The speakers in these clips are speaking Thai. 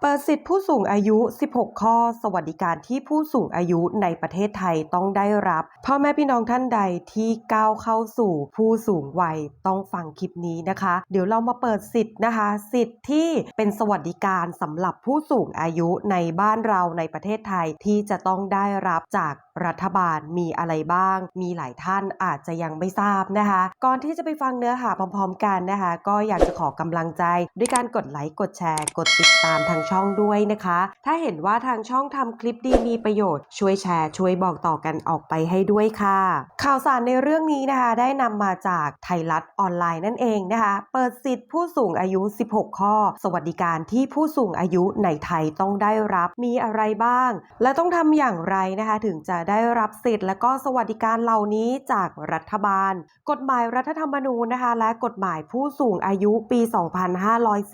เปิดสิทธิผู้สูงอายุ 16 ข้อ สวัสดิการที่ผู้สูงอายุในประเทศไทยต้องได้รับ พ่อแม่พี่น้องท่านใดที่ก้าวเข้าสู่ผู้สูงวัยต้องฟังคลิปนี้นะคะ เดี๋ยวเรามาเปิดสิทธิ์นะคะ สิทธิ์ที่เป็นสวัสดิการสำหรับผู้สูงอายุในบ้านเราในประเทศไทยที่จะต้องได้รับจาก รัฐบาลมีอะไรบ้าง มีหลายท่านอาจจะยังไม่ทราบนะคะ ก่อนที่จะไปฟังเนื้อหาพร้อมๆกันนะคะ ก็อยากจะขอกำลังใจ ด้วยการกดไลค์กดแชร์ กดติดตามทางช่องด้วยนะคะ ถ้าเห็นว่าทางช่องทำคลิปดีมีประโยชน์ช่วยแชร์ช่วยบอกต่อกันออกไปให้ด้วยค่ะ ข่าวสารในเรื่องนี้นะคะ ได้นำมาจากไทยรัฐออนไลน์นั่นเองนะคะ เปิดสิทธิ์ผู้สูงอายุ 16 ข้อ สวัสดิการที่ผู้สูงอายุในไทยต้องได้รับมีอะไรบ้าง และต้องทำอย่างไรนะคะ ถึงจะได้รับสิทธิ์ และก็สวัสดิการเหล่านี้จากรัฐบาล กฎหมายรัฐธรรมนูญนะคะ และกฎหมายผู้สูงอายุปี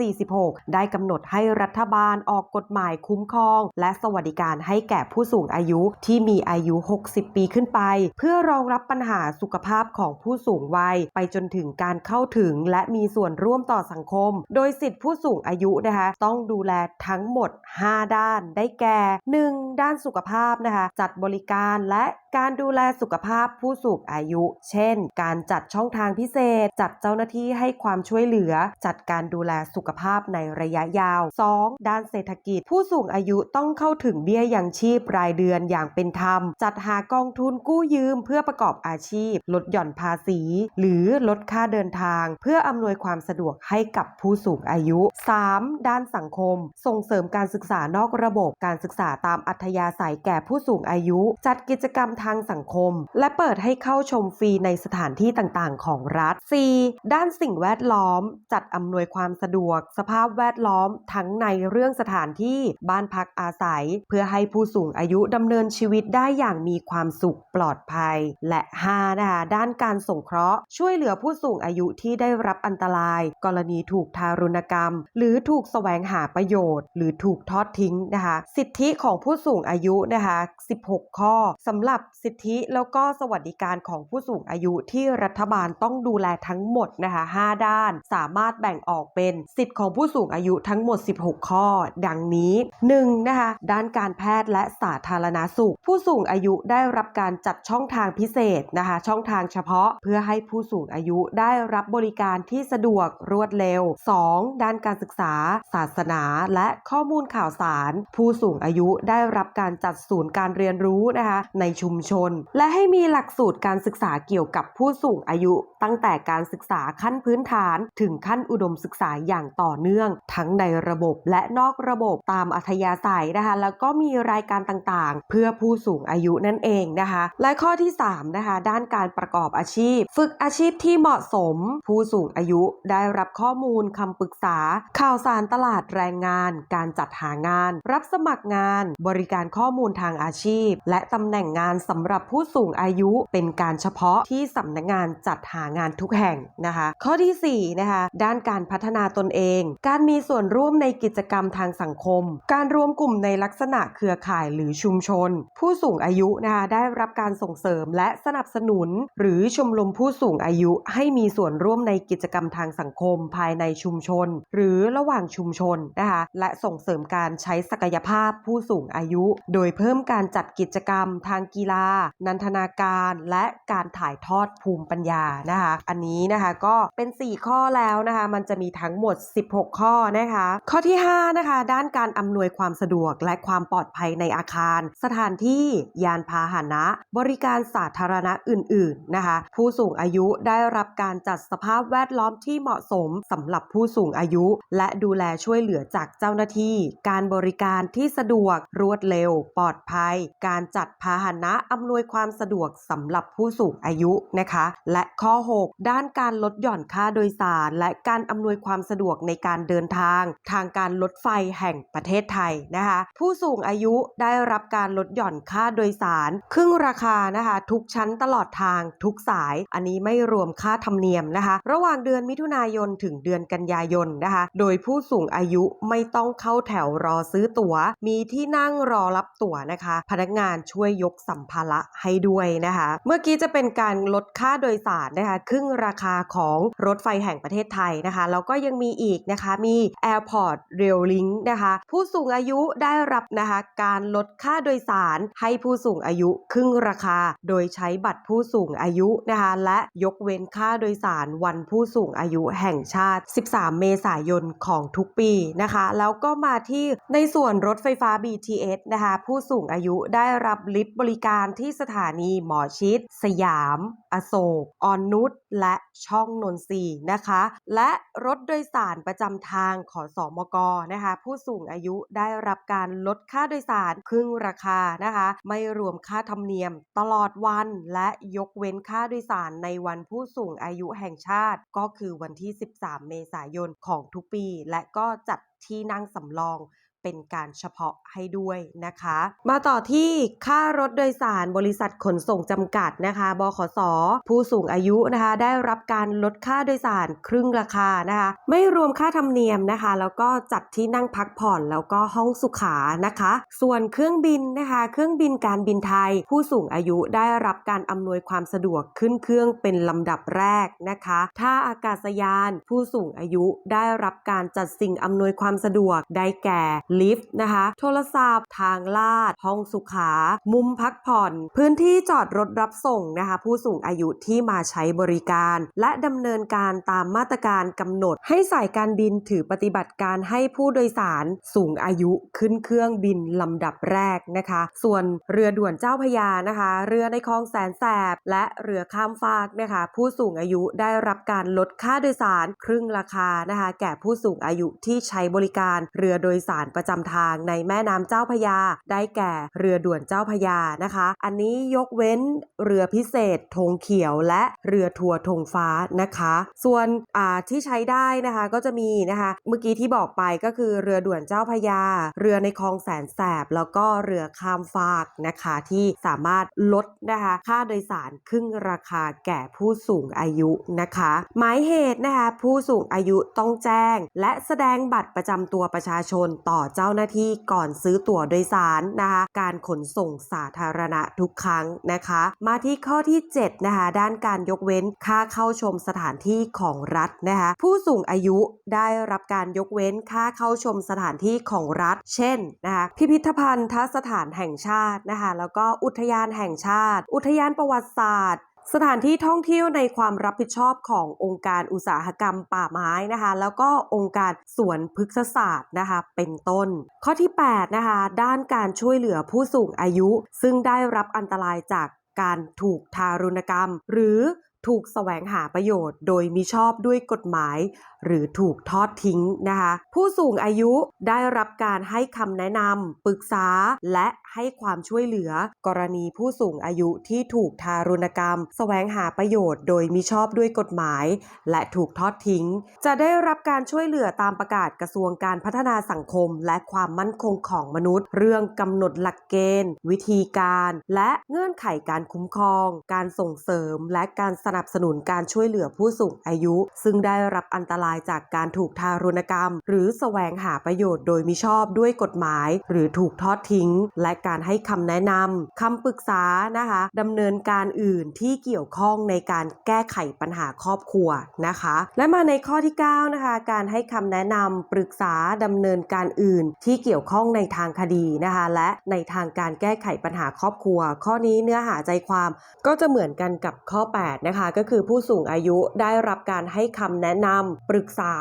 2546 ได้กำหนดให้รัฐบาลออกกฎหมายคุ้มครอง และสวัสดิการให้แก่ผู้สูงอายุที่มีอายุ 60 ปีขึ้นไป เพื่อรองรับปัญหาสุขภาพของผู้สูงวัย ไปจนถึงการเข้าถึงและมีส่วนร่วมต่อสังคม โดยสิทธิผู้สูงอายุนะคะ ต้องดูแลทั้งหมด 5 ด้านได้แก่ 1. ด้านสุขภาพนะคะ จัดบริการและ การดูแลสุขภาพผู้สูงอายุ เช่น การจัดช่องทางพิเศษ จัดเจ้าหน้าที่ให้ความช่วยเหลือ จัดการดูแลสุขภาพในระยะยาว 2. ด้านเศรษฐกิจ ผู้สูงอายุต้องเข้าถึงเบี้ยยังชีพรายเดือนอย่างเป็นธรรม จัดหากองทุนกู้ยืมเพื่อประกอบอาชีพ ลดหย่อนภาษี หรือลดค่าเดินทาง เพื่ออำนวยความสะดวกให้กับผู้สูงอายุ 3. ด้านสังคม ส่งเสริมการศึกษานอกระบบ การศึกษาตามอัธยาศัยแก่ผู้สูงอายุ จัดกิจกรรมทางสังคม และเปิดให้เข้าชมฟรีในสถานที่ต่างๆ ของรัฐ 4. ด้านสิ่งแวดล้อม จัดอำนวยความสะดวก สภาพแวดล้อมทั้งในเรื่องสถานที่บ้านพักอาศัย เพื่อให้ผู้สูงอายุดำเนินชีวิตได้อย่างมีความสุขปลอดภัย และ 5. นะคะด้านการสงเคราะห์ ช่วยเหลือผู้สูงอายุที่ได้รับอันตราย กรณีถูกทารุณกรรม หรือถูกแสวงหาประโยชน์ หรือถูกทอดทิ้งนะคะ สิทธิของผู้สูงอายุนะคะ 16 ข้อสำหรับสิทธิแล้วก็สวัสดิการของผู้สูงอายุที่รัฐบาลต้องดูแลทั้งหมดนะคะ5ด้าน สามารถแบ่งออกเป็นสิทธิของผู้สูงอายุทั้งหมด 16 ข้อ ดังนี้ 1. นะคะด้านการแพทย์และสาธารณสุข ผู้สูงอายุได้รับการจัดช่องทางพิเศษนะคะช่องทางเฉพาะเพื่อให้ผู้สูงอายุได้รับบริการที่สะดวกรวดเร็ว 2. ด้านการศึกษา ศาสนาและข้อมูลข่าวสาร ผู้สูงอายุได้รับการจัดศูนย์การเรียนรู้นะคะในชุมชน และให้มีหลักสูตรการศึกษาเกี่ยวกับผู้สูงอายุ ตั้งแต่การศึกษาขั้นพื้นฐานถึงขั้นอุดมศึกษาอย่างต่อเนื่อง ทั้งในระบบและนอกระบบตามอัธยาศัยนะคะ แล้วก็มีรายการต่างๆ เพื่อผู้สูงอายุนั่นเองนะคะ และข้อที่3นะคะด้านการประกอบอาชีพ ฝึกอาชีพที่เหมาะสม ผู้สูงอายุได้รับข้อมูลคำปรึกษา ข่าวสารตลาดแรงงาน การจัดหางาน รับสมัครงาน บริการข้อมูลทางอาชีพ และตำแหน่งงานสำหรับผู้สูงอายุเป็นการเฉพาะที่สำนักงานจัดหางานทุกแห่งนะคะ ข้อที่4นะคะด้านการพัฒนาตนเอง การมีส่วนร่วมในกิจกรรมทางสังคม การรวมกลุ่มในลักษณะเครือข่ายหรือชุมชน ผู้สูงอายุนะคะได้รับการส่งเสริมและสนับสนุน หรือชมรมผู้สูงอายุให้มีส่วนร่วมในกิจกรรมทางสังคมภายในชุมชน หรือระหว่างชุมชนนะคะและส่งเสริมการใช้ศักยภาพผู้สูงอายุ โดยเพิ่มการจัดกิจกรรมทางกีฬานันทนาการและการถ่ายทอดภูมิปัญญานะคะ อันนี้นะคะก็เป็น 4 ข้อแล้วนะคะ มันจะมีทั้งหมด 16 ข้อนะคะ ข้อที่ 5 นะคะ ด้านการอำนวยความสะดวกและความปลอดภัยในอาคาร สถานที่ยานพาหนะ บริการสาธารณะอื่น ๆ นะคะ ผู้สูงอายุได้รับการจัดสภาพแวดล้อมที่เหมาะสมสำหรับผู้สูงอายุ และดูแลช่วยเหลือจากเจ้าหน้าที่ การบริการที่สะดวกรวดเร็ว ปลอดภัย การจัดพาหนะอำนวยความสะดวกสำหรับผู้สูงอายุนะคะ และข้อ 6 ด้านการลดหย่อนค่าโดยสาร และการอำนวยความสะดวกในการเดินทาง ทางการลดไฟแห่งประเทศไทยนะคะ ผู้สูงอายุได้รับการลดหย่อนค่าโดยสาร ครึ่งราคานะคะ ทุกชั้นตลอดทางทุกสาย อันนี้ไม่รวมค่าธรรมเนียมนะคะ ระหว่างเดือนมิถุนายนถึงเดือนกันยายนนะคะ โดยผู้สูงอายุไม่ต้องเข้าแถวรอซื้อตั๋ว มีที่นั่งรอรับตั๋วนะคะ พนักงานช่วยยกสัมภภาระให้ด้วยนะคะ เมื่อกี้จะเป็นการลดค่าโดยสารนะคะครึ่งราคาของรถไฟแห่งประเทศไทยนะคะแล้วก็ยังมีอีกนะคะมี Airport Rail Link นะคะ ผู้สูงอายุได้รับนะคะการลดค่าโดยสารให้ผู้สูงอายุครึ่งราคา โดยใช้บัตรผู้สูงอายุนะคะและยกเว้นค่าโดยสารวันผู้สูงอายุแห่งชาติ 13 เมษายนของทุกปีนะคะ แล้วก็มาที่ในส่วนรถไฟฟ้า BTS นะคะผู้สูงอายุได้รับลิฟต์บริการที่สถานีหมอชิด สยาม อโศกออนนุชและช่องนนทรีนะคะ และรถโดยสารประจำทางขอสอมกนะคะ ผู้สูงอายุได้รับการลดค่าโดยสารครึ่งราคานะคะ ไม่รวมค่าธรรมเนียมตลอดวันและยกเว้นค่าโดยสารในวันผู้สูงอายุแห่งชาติ ก็คือวันที่ 13 เมษายนของทุกปี และก็จัดที่นั่งสำรอง เป็นการเฉพาะให้ด้วยนะคะ มาต่อที่ค่ารถโดยสารบริษัทขนส่งจำกัดนะคะบขส ผู้สูงอายุนะคะ ได้รับการลดค่าโดยสารครึ่งราคานะคะ ไม่รวมค่าธรรมเนียมนะคะ แล้วก็จัดที่นั่งพักผ่อนแล้วก็ห้องสุขานะคะ ส่วนเครื่องบินนะคะ เครื่องบินการบินไทย ผู้สูงอายุได้รับการอำนวยความสะดวกขึ้นเครื่องเป็นลำดับแรกนะคะท่าอากาศยาน ผู้สูงอายุได้รับการจัดสิ่งอำนวยความสะดวกได้แก่ลิฟต์นะคะ โทรศัพท์ ทางลาด ห้องสุขา มุมพักผ่อน พื้นที่จอดรถรับส่งนะคะ ผู้สูงอายุที่มาใช้บริการ และดำเนินการตามมาตรการกำหนด ให้สายการบินถือปฏิบัติการให้ผู้โดยสารสูงอายุขึ้นเครื่องบินลำดับแรกนะคะ ส่วนเรือด่วนเจ้าพยานะคะ เรือในคลองแสนแสบ และเรือข้ามฟากนะคะ ผู้สูงอายุได้รับการลดค่าโดยสารครึ่งราคานะคะ แก่ผู้สูงอายุที่ใช้บริการเรือโดยสารประจำทางในแม่น้ำเจ้าพยา ได้แก่เรือด่วนเจ้าพยานะคะ อันนี้ยกเว้นเรือพิเศษธงเขียวและเรือทัวร์ธงฟ้านะคะ ส่วนอ่าที่ใช้ได้นะคะก็จะมีนะคะ เมื่อกี้ที่บอกไปก็คือเรือด่วนเจ้าพยา เรือในคลองแสนแสบ แล้วก็เรือข้ามฟากนะคะที่สามารถลดนะคะค่าโดยสารครึ่งราคาแก่ผู้สูงอายุนะคะ หมายเหตุนะคะผู้สูงอายุต้องแจ้ง และแสดงบัตรประจำตัวประชาชนต่อเจ้าหน้าที่ก่อนซื้อตั๋วโดยสารนะคะ การขนส่งสาธารณะทุกครั้งนะคะ มาที่ข้อที่ 7 นะคะ ด้านการยกเว้นค่าเข้าชมสถานที่ของรัฐนะคะ ผู้สูงอายุได้รับการยกเว้นค่าเข้าชมสถานที่ของรัฐ เช่นนะคะพิพิธภัณฑ์สถานแห่งชาตินะคะ แล้วก็อุทยานแห่งชาติ อุทยานประวัติศาสตร์ สถานที่ท่องเที่ยวในความรับผิดชอบขององค์การอุตสาหกรรมป่าไม้นะคะ แล้วก็องค์การสวนพฤกษศาสตร์นะคะ เป็นต้น ข้อที่ 8 นะคะ ด้านการช่วยเหลือผู้สูงอายุ ซึ่งได้รับอันตรายจากการถูกทารุณกรรม หรือ ถูกแสวงหาประโยชน์ โดยมิชอบด้วยกฎหมาย หรือถูกทอดทิ้งนะคะ ผู้สูงอายุได้รับการให้คำแนะนำปรึกษา และให้ความช่วยเหลือ กรณีผู้สูงอายุที่ถูกทารุณกรรมแสวงหาประโยชน์ โดยมิชอบด้วยกฎหมาย และถูกทอดทิ้ง จะได้รับการช่วยเหลือตามประกาศกระทรวงการพัฒนาสังคม และความมั่นคงของมนุษย์ เรื่องกำหนดหลักเกณฑ์ วิธีการ และเงื่อนไขการคุ้มครอง การส่งเสริมและการสนับสนุนการช่วยเหลือผู้สูงอายุ ซึ่งได้รับอันตรายจากการถูกทารุณกรรม หรือแสวงหาประโยชน์โดยมิชอบด้วยกฎหมาย หรือถูกทอดทิ้ง และการให้คำแนะนำคำปรึกษานะคะดำเนินการอื่นที่เกี่ยวข้องในการแก้ไขปัญหาครอบครัวนะคะ และมาในข้อที่9นะคะการให้คำแนะนำปรึกษาดำเนินการอื่น ที่เกี่ยวข้องในทางคดีนะคะ และในทางการแก้ไขปัญหาครอบครัว ข้อนี้เนื้อหาใจความก็จะเหมือนกันกับข้อ 8 นะคะก็คือผู้สูงอายุได้รับการให้คำแนะนำปรึกษา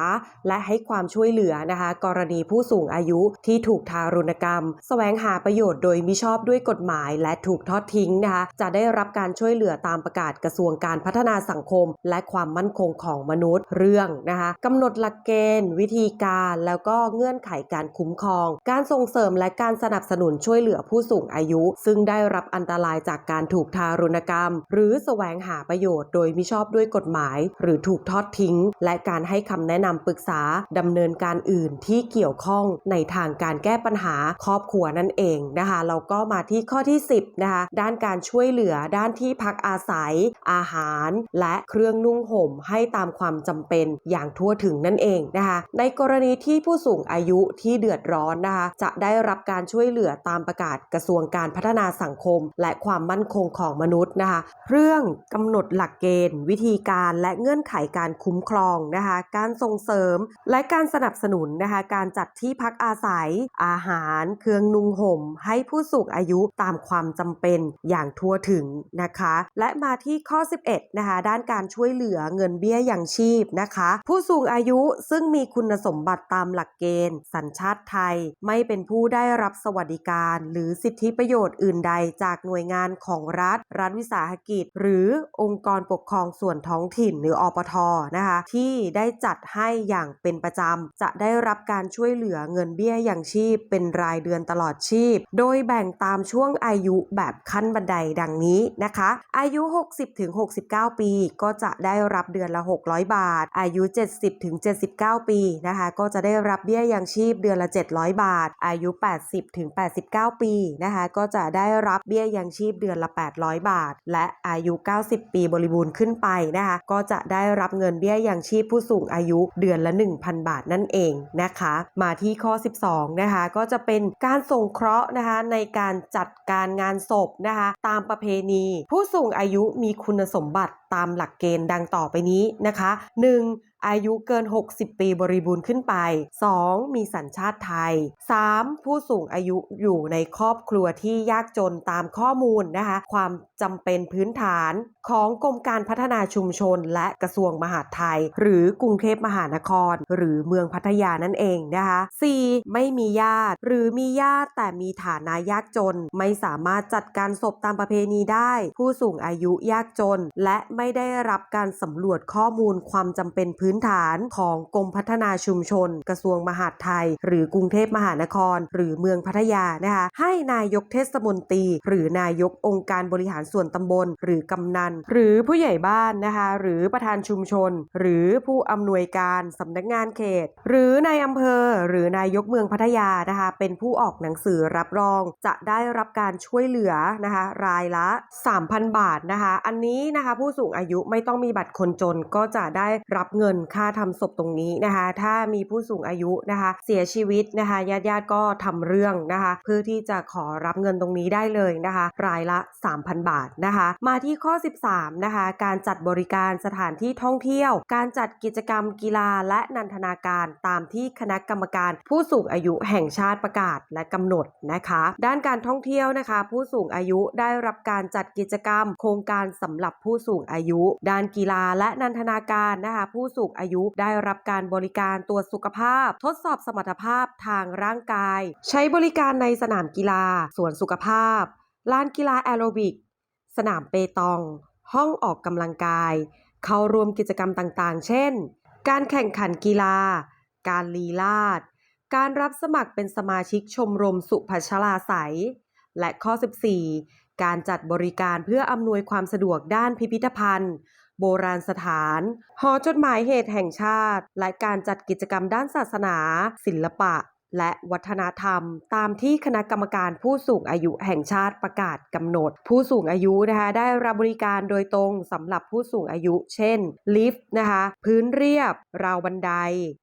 และให้ความช่วยเหลือนะคะ กรณีผู้สูงอายุที่ถูกทารุณกรรม แสวงหาประโยชน์โดยมิชอบด้วยกฎหมาย และถูกทอดทิ้งนะคะจะได้รับการช่วยเหลือตามประกาศกระทรวงการพัฒนาสังคม และความมั่นคงของมนุษย์เรื่องนะคะกำหนดหลักเกณฑ์ วิธีการแล้วก็เงื่อนไขการคุ้มครอง การส่งเสริมและการสนับสนุนช่วยเหลือผู้สูงอายุ ซึ่งได้รับอันตรายจากการถูกทารุณกรรม หรือแสวงหาประโยชน์โดยมิชอบด้วยกฎหมาย หรือถูกทอดทิ้ง และการให้คำแนะนำปรึกษาดำเนินการอื่นที่เกี่ยวข้องในทางการแก้ปัญหาครอบครัวนั่นเองนะคะเราก็มาที่ข้อที่ 10นะคะด้านการช่วยเหลือด้านที่พักอาศัย อาหาร และเครื่องนุ่งห่มให้ตามความจำเป็นอย่างทั่วถึงนั่นเองนะคะในกรณีที่ผู้สูงอายุที่เดือดร้อนนะคะจะได้รับการช่วยเหลือตามประกาศกระทรวงการพัฒนาสังคม และความมั่นคงของมนุษย์นะคะเรื่องกำหนดหลักเกณฑ์ วิธีการและเงื่อนไขการคุ้มครองนะคะ การส่งเสริมและการสนับสนุนนะคะ การจัดที่พักอาศัย อาหาร เครื่องนุ่งห่ม ให้ผู้สูงอายุตามความจำเป็นอย่างทั่วถึงนะคะ และมาที่ข้อ 11 นะคะ ด้านการช่วยเหลือเงินเบี้ยยังชีพนะคะ ผู้สูงอายุซึ่งมีคุณสมบัติตามหลักเกณฑ์ สัญชาติไทย ไม่เป็นผู้ได้รับสวัสดิการ หรือสิทธิประโยชน์อื่นใดจากหน่วยงานของรัฐ รัฐวิสาหกิจ หรือองค์กรปกครองส่วนท้องถิ่นหรืออปทนะคะที่ได้จัดให้อย่างเป็นประจำ จะได้รับการช่วยเหลือเงินเบี้ยยังชีพ เป็นรายเดือนตลอดชีพ โดยแบ่งตามช่วงอายุแบบขั้นบันไดดังนี้นะคะ อายุ 60-69 ปี ก็จะได้รับเดือนละ 600 บาท อายุ 70-79 ปีนะคะก็จะได้รับเบี้ยยังชีพเดือนละ 700 บาท อายุ 80-89 ปีนะคะก็จะได้รับเบี้ยยังชีพเดือนละ 800 บาท และอายุ 90 ปีบริบูรณ์ขึ้นไปนะคะ ก็จะได้รับเงินเบี้ยยังชีพผู้สูงอายุเดือนละ 1,000 บาทนั่นเองนะคะ มาที่ข้อ 12 นะคะ ก็จะเป็นการส่งเคราะห์นะคะในการจัดการงานศพนะคะ ตามประเพณี ผู้สูงอายุมีคุณสมบัติตามหลักเกณฑ์ดังต่อไปนี้นะคะ 1. อายุเกิน 60 ปีบริบูรณ์ขึ้นไป 2. มีสัญชาติไทย 3. ผู้สูงอายุอยู่ในครอบครัวที่ยากจนตามข้อมูลนะคะ ความจำเป็นพื้นฐานของกรมการพัฒนาชุมชน และกระทรวงมหาดไทย หรือกรุงเทพมหานคร หรือเมืองพัทยานั่นเองนะคะ 4. ไม่มีญาติ หรือมีญาติแต่มีฐานะยากจน ไม่สามารถจัดการศพตามประเพณีได้ ผู้สูงอายุยากจน และไม่ได้รับการสำรวจข้อมูลความจำเป็นพื้น้นฐานของกรมพัฒนาชุมชน กระทรวงมหาดไทย หรือกรุงเทพมหานคร หรือเมืองพัทยานะคะให้นายกเทศมนตรี หรือนายกองค์การบริหารส่วนตำบล หรือกำนัน หรือผู้ใหญ่บ้านนะคะหรือประธานชุมชน หรือผู้อำนวยการสำนักงานเขต หรือในอำเภอ หรือนายกเมืองพัทยานะคะเป็นผู้ออกหนังสือรับรอง จะได้รับการช่วยเหลือนะคะรายละ 3,000 บาทนะคะ อันนี้นะคะผู้สูงอายุไม่ต้องมีบัตรคนจนก็จะได้รับเงินค่าทำศพตรงนี้นะคะ ถ้ามีผู้สูงอายุนะคะ เสียชีวิตนะคะญาติญาติๆก็ทำเรื่องนะคะ เพื่อที่จะขอรับเงินตรงนี้ได้เลยนะคะ รายละ 3,000 บาทนะคะ มาที่ข้อ 13 นะคะ การจัดบริการสถานที่ท่องเที่ยว การจัดกิจกรรมกีฬาและนันทนาการตามที่คณะกรรมการผู้สูงอายุแห่งชาติประกาศและกำหนดนะคะ ด้านการท่องเที่ยวนะคะ ผู้สูงอายุได้รับการจัดกิจกรรม โครงการสำหรับผู้สูงอายุ ด้านกีฬาและนันทนาการนะคะ ผู้สูงอายุ ได้รับการบริการตรวจสุขภาพ ทดสอบสมรรถภาพทางร่างกาย ใช้บริการในสนามกีฬาสวนสุขภาพลานกีฬาแอโรบิก สนามเปตอง ห้องออกกำลังกาย เข้าร่วมกิจกรรมต่างๆ เช่น การแข่งขันกีฬา การลีลาด การรับสมัครเป็นสมาชิกชมรมสุพัชราไสยและข้อ 14 การจัดบริการเพื่ออำนวยความสะดวกด้านพิพิธภัณฑ์ โบราณสถาน หอจดหมายเหตุแห่งชาติ และการจัดกิจกรรมด้านศาสนา ศิลปะ และวัฒนธรรม ตามที่คณะกรรมการผู้สูงอายุแห่งชาติประกาศกำหนด ผู้สูงอายุนะคะได้รับบริการโดยตรงสำหรับผู้สูงอายุ เช่น ลิฟต์นะคะพื้นเรียบ ราวบันได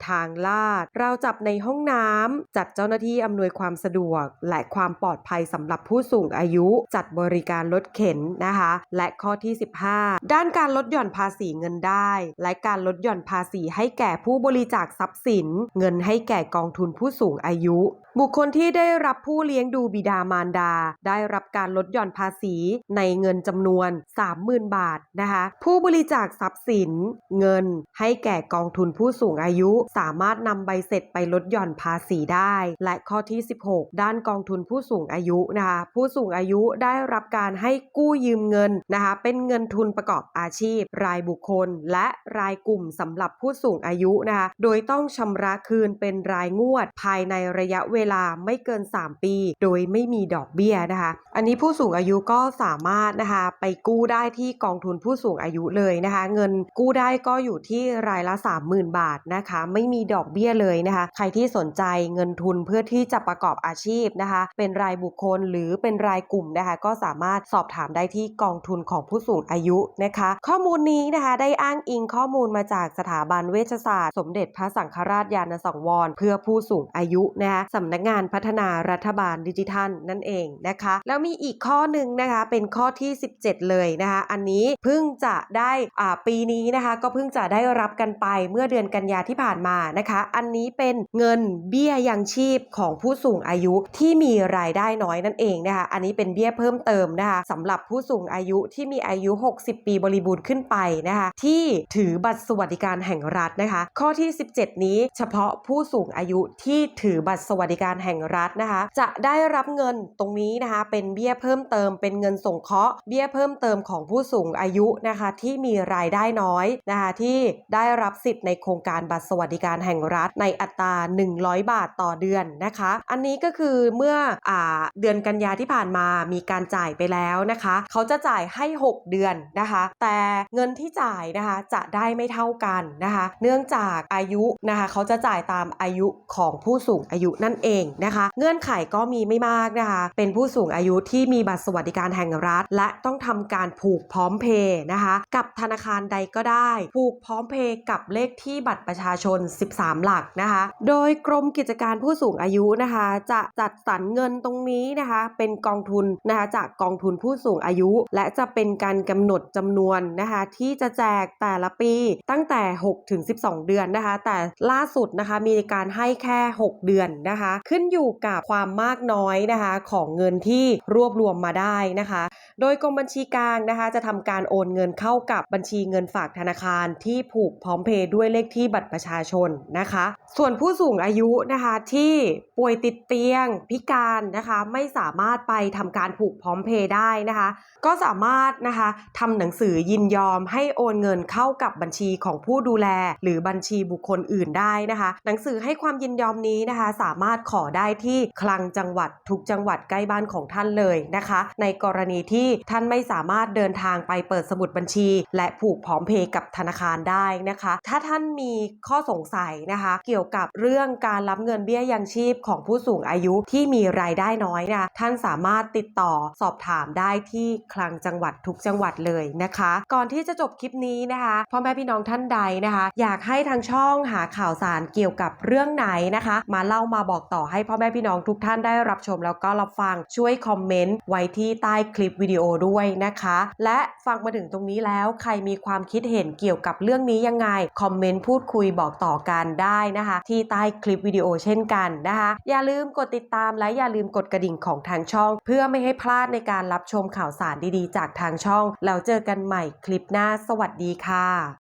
ทางลาด ราวจับในห้องน้ำจัดเจ้าหน้าที่อำนวยความสะดวก และความปลอดภัยสำหรับผู้สูงอายุ จัดบริการรถเข็นนะคะ และข้อที่ 15 ด้านการลดหย่อนภาษีเงินได้ และการลดหย่อนภาษีให้แก่ผู้บริจาคทรัพย์สิน เงินให้แก่กองทุนผู้สูงอายุ บุคคลที่ได้รับผู้เลี้ยงดูบิดามารดา ได้รับการลดหย่อนภาษีในเงินจำนวน 30,000 บาทนะคะผู้บริจาคทรัพย์สิน เงินให้แก่กองทุนผู้สูงอายุ สามารถนำใบเสร็จไปลดหย่อนภาษีได้ และข้อที่ 16 ด้านกองทุนผู้สูงอายุนะคะผู้สูงอายุได้รับการให้กู้ยืมเงินนะคะเป็นเงินทุนประกอบอาชีพ รายบุคคล และรายกลุ่มสำหรับผู้สูงอายุนะคะโดยต้องชำระคืนเป็นรายงวดภายในระยะเวลาไม่เกิน 3 ปี โดยไม่มีดอกเบี้ยนะคะ อันนี้ผู้สูงอายุก็สามารถนะคะไปกู้ได้ที่กองทุนผู้สูงอายุเลยนะคะ เงินกู้ได้ก็อยู่ที่รายละ 30,000 บาทนะคะ ไม่มีดอกเบี้ยเลยนะคะ ใครที่สนใจเงินทุนเพื่อที่จะประกอบอาชีพนะคะ เป็นรายบุคคลหรือเป็นรายกลุ่มนะคะ ก็สามารถสอบถามได้ที่กองทุนของผู้สูงอายุนะคะ ข้อมูลนี้นะคะได้อ้างอิงข้อมูลมาจากสถาบันเวชศาสตร์ สมเด็จพระสังฆราชยานสังวร เพื่อผู้สูงอายุนะคะสำนักงานพัฒนารัฐบาลดิจิทัลนั่นเองนะคะ แล้วมีอีกข้อหนึ่งนะคะเป็นข้อที่ 17 เลยนะคะอันนี้เพิ่งจะได้อ่าปีนี้นะคะก็เพิ่งจะได้รับกันไปเมื่อเดือนกันยาที่ผ่านมานะคะ อันนี้เป็นเงินเบี้ยยังชีพของผู้สูงอายุที่มีรายได้น้อยนั่นเองนะคะอันนี้เป็นเบี้ยเพิ่มเติมนะคะสำหรับผู้สูงอายุที่มีอายุ 60 ปีบริบูรณ์ขึ้นไปนะคะที่ถือบัตรสวัสดิการแห่งรัฐนะคะ ข้อที่ 17 นี้เฉพาะผู้สูงอายุที่ถือบัตรสวัสดิการแห่งรัฐนะคะ จะได้รับเงินตรงนี้นะคะ เป็นเบี้ยเพิ่มเติม เป็นเงินส่งเคราะห์เบี้ยเพิ่มเติมของผู้สูงอายุนะคะ ที่มีรายได้น้อยนะคะที่ได้รับสิทธิ์ในโครงการบัตรสวัสดิการแห่งรัฐในอัตรา 100 บาทต่อเดือนนะคะ อันนี้ก็คือเมื่ออเดือนกันยาที่ผ่านมามีการจ่ายไปแล้วนะคะ เขาจะจ่ายให้ 6 เดือนนะคะ แต่เงินที่จ่ายนะคะจะได้ไม่เท่ากันนะคะ เนื่องจากอายุนะคะ เขาจะจ่ายตามอายุของผู้สูงอายุนั่นเองนะคะ เงื่อนไขก็มีไม่มากนะคะ เป็นผู้สูงอายุที่มีบัตรสวัสดิการแห่งรัฐ และต้องทำการผูกพร้อมเพย์นะคะ กับธนาคารใดก็ได้ ผูกพร้อมเพย์กับเลขที่บัตรประชาชน 13 หลักนะคะ โดยกรมกิจการผู้สูงอายุนะคะ จะจัดสรรเงินตรงนี้นะคะ เป็นกองทุนนะคะจากกองทุนผู้สูงอายุ และจะเป็นการกำหนดจำนวนนะคะ ที่จะแจกแต่ละปีตั้งแต่6ถึง12 เดือนนะคะ แต่ล่าสุดนะคะมีการให้แค่ 6 เดือนนะคะขึ้นอยู่กับความมากน้อยนะคะของเงินที่รวบรวมมาได้นะคะ โดยกรมบัญชีกลางนะคะ จะทำการโอนเงินเข้ากับบัญชีเงินฝากธนาคารที่ผูกพร้อมเพย์ด้วยเลขที่บัตรประชาชนนะคะ ส่วนผู้สูงอายุนะคะที่ป่วยติดเตียงพิการนะคะไม่สามารถไปทำการผูกพร้อมเพย์ได้นะคะ ก็สามารถนะคะทำหนังสือยินยอมให้โอนเงินเข้ากับบัญชีของผู้ดูแล หรือบัญชีบุคคลอื่นได้นะคะ หนังสือให้ความยินยอมนี้นะคะ สามารถขอได้ที่คลังจังหวัดทุกจังหวัดใกล้บ้านของท่านเลยนะคะ ในกรณีที่ท่านไม่สามารถเดินทางไปเปิดสมุดบัญชี และผูกพร้อมเพย์กับธนาคารได้นะคะ ถ้าท่านมีข้อสงสัยนะคะ เกี่ยวกับเรื่องการรับเงินเบี้ยยังชีพของผู้สูงอายุที่มีรายได้น้อยนะท่านสามารถติดต่อสอบถามได้ที่คลังจังหวัดทุกจังหวัดเลยนะคะ ก่อนที่จะจบคลิปนี้นะคะพ่อแม่พี่น้องท่านใดนะคะ อยากให้ทางช่องหาข่าวสารเกี่ยวกับเรื่องไหนนะคะ มาเล่ามาบอกต่อต่อให้พ่อแม่พี่น้องทุกท่านได้รับชม แล้วก็รับฟังช่วยคอมเมนต์ไว้ที่ใต้คลิปวิดีโอด้วยนะคะ และฟังมาถึงตรงนี้แล้วใครมีความคิดเห็นเกี่ยวกับเรื่องนี้ยังไง คอมเมนต์พูดคุยบอกต่อกันได้นะคะ ที่ใต้คลิปวิดีโอเช่นกันนะคะ อย่าลืมกดติดตามและอย่าลืมกดกระดิ่งของทางช่อง เพื่อไม่ให้พลาดในการรับชมข่าวสารดีๆ จากทางช่องแล้วเจอกันใหม่คลิปหน้าสวัสดีค่ะ